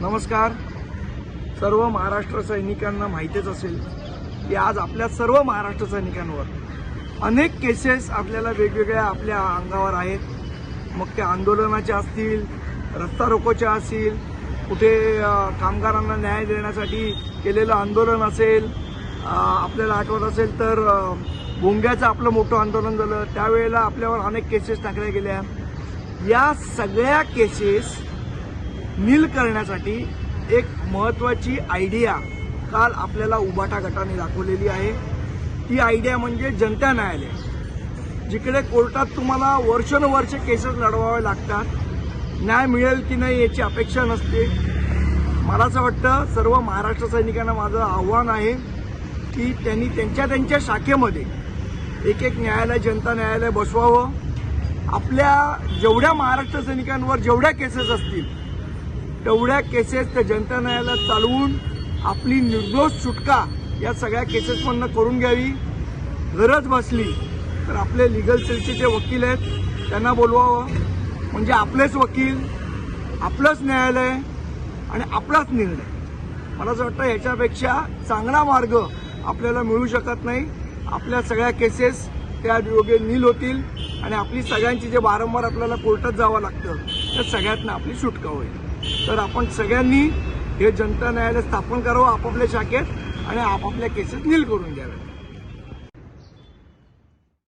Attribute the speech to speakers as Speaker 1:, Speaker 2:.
Speaker 1: नमस्कार. सर्व महाराष्ट्र सैनिकांना माहितीच असेल की आज आपल्या सर्व महाराष्ट्र सैनिकांवर अनेक केसेस आपल्याला वेगवेगळ्या आपल्या अंगावर आहेत. मग ते आंदोलनाच्या असतील रस्ता रोकोच्या असतील कुठे कामगारांना न्याय देण्यासाठी केलेलं आंदोलन असेल आपल्याला आठवत असेल तर भोंग्याचं आपलं मोठं आंदोलन झालं. त्यावेळेला आपल्यावर अनेक केसेस टाकल्या गेल्या. या सगळ्या केसेस नील करण्यासाठी एक महत्वाची आयडिया काल आपल्याला उबाटा गटाने दाखवलेली आहे. ती आयडिया म्हणजे जनता न्यायालय. जिकडे कोर्टात तुम्हाला वर्षानुवर्ष केसेस लढवावे लागतात. न्याय मिळेल की नाही याची अपेक्षा नसते. मला असं वाटतं सर्व महाराष्ट्र सैनिकांना माझं आव्हान आहे की त्यांनी त्यांच्या त्यांच्या शाखेमध्ये एक एक न्यायालय जनता न्यायालय बसवावं. आपल्या जेवढ्या महाराष्ट्र सैनिकांवर जेवढ्या केसेस असतील तेवढ्या केसेस त्या जनता न्यायालयात चालवून आपली निर्दोष सुटका या सगळ्या केसेसमधनं करून घ्यावी. गरज भासली तर आपले लिगल सेलचे जे वकील आहेत त्यांना बोलवावं. म्हणजे आपलेच वकील आपलंच न्यायालय आणि आपलाच निर्णय. मला असं वाटतं याच्यापेक्षा चांगला मार्ग आपल्याला मिळू शकत नाही. आपल्या सगळ्या केसेस त्या योग्य नील होतील. आणि आपली सगळ्यांची जे वारंवार आपल्याला कोर्टात जावं लागतं त्या सगळ्यातनं आपली सुटका होईल. तर आपण सगळ्यांनी हे जनता न्यायालय स्थापन करावं आपापल्या शाखेत आणि आपापल्या केसेस नील करून द्याव्यात